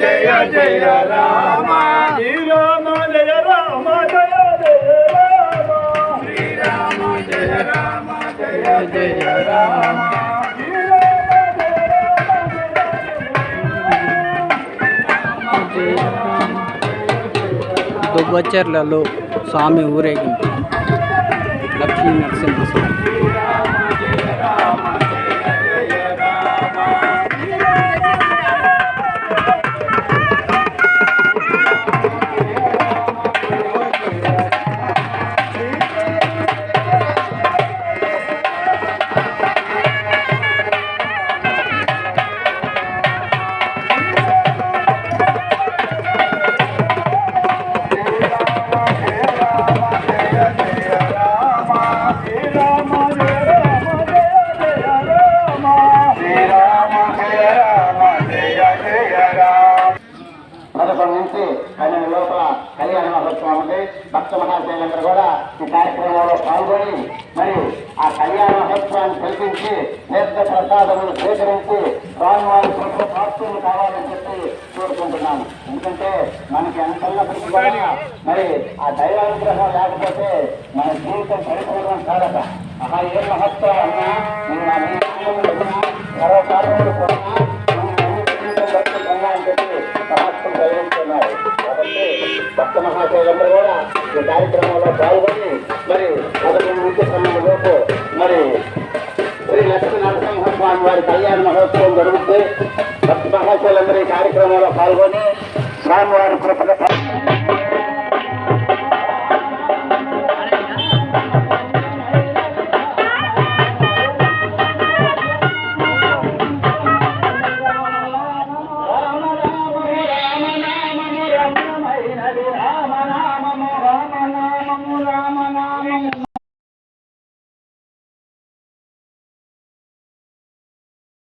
జయ జయ రామ శ్రీరామ జయ రామ జయ జయ రామ. శ్రీరామ జయ రామ జయ జయ రామ. దుబ్బచెర్లలో స్వామి ఊరేగింపు. లక్ష్మీ నరసింహస్వామి. పదకొండు నుంచి పన్నెండు లోపల కళ్యాణ మహోత్సవం ఉంది. భక్త మహాశైలందరూ కూడా ఈ కార్యక్రమంలో పాల్గొని మరియు ఆ కళ్యాణ మహోత్సవాన్ని కల్పించి తీర్థ ప్రసాదములు స్వీకరించి స్వామివారి కృప ప్రాప్తులు కావాలని చెప్పి కోరుకుంటున్నాను. ఎందుకంటే మనకి అంతల్లప్పటికీ కూడా మరి ఆ దైవానుగ్రహం లేకపోతే మన జీవితం పరిపూర్ణం కాదట. ఆహా ఏ మహత్వం అన్నా భక్త మహాశైలందరూ కూడా ఈ కార్యక్రమంలో పాల్గొని మరి మొదటి నుంచి సమయం లోపు మరి శ్రీ లక్ష్మీ నరసింహస్వామి వారి కళ్యాణ మహోత్సవం జరుగుతుంది భక్త మహాశైలందరూ ఈ కార్యక్రమంలో పాల్గొని స్వామివారి కృపగా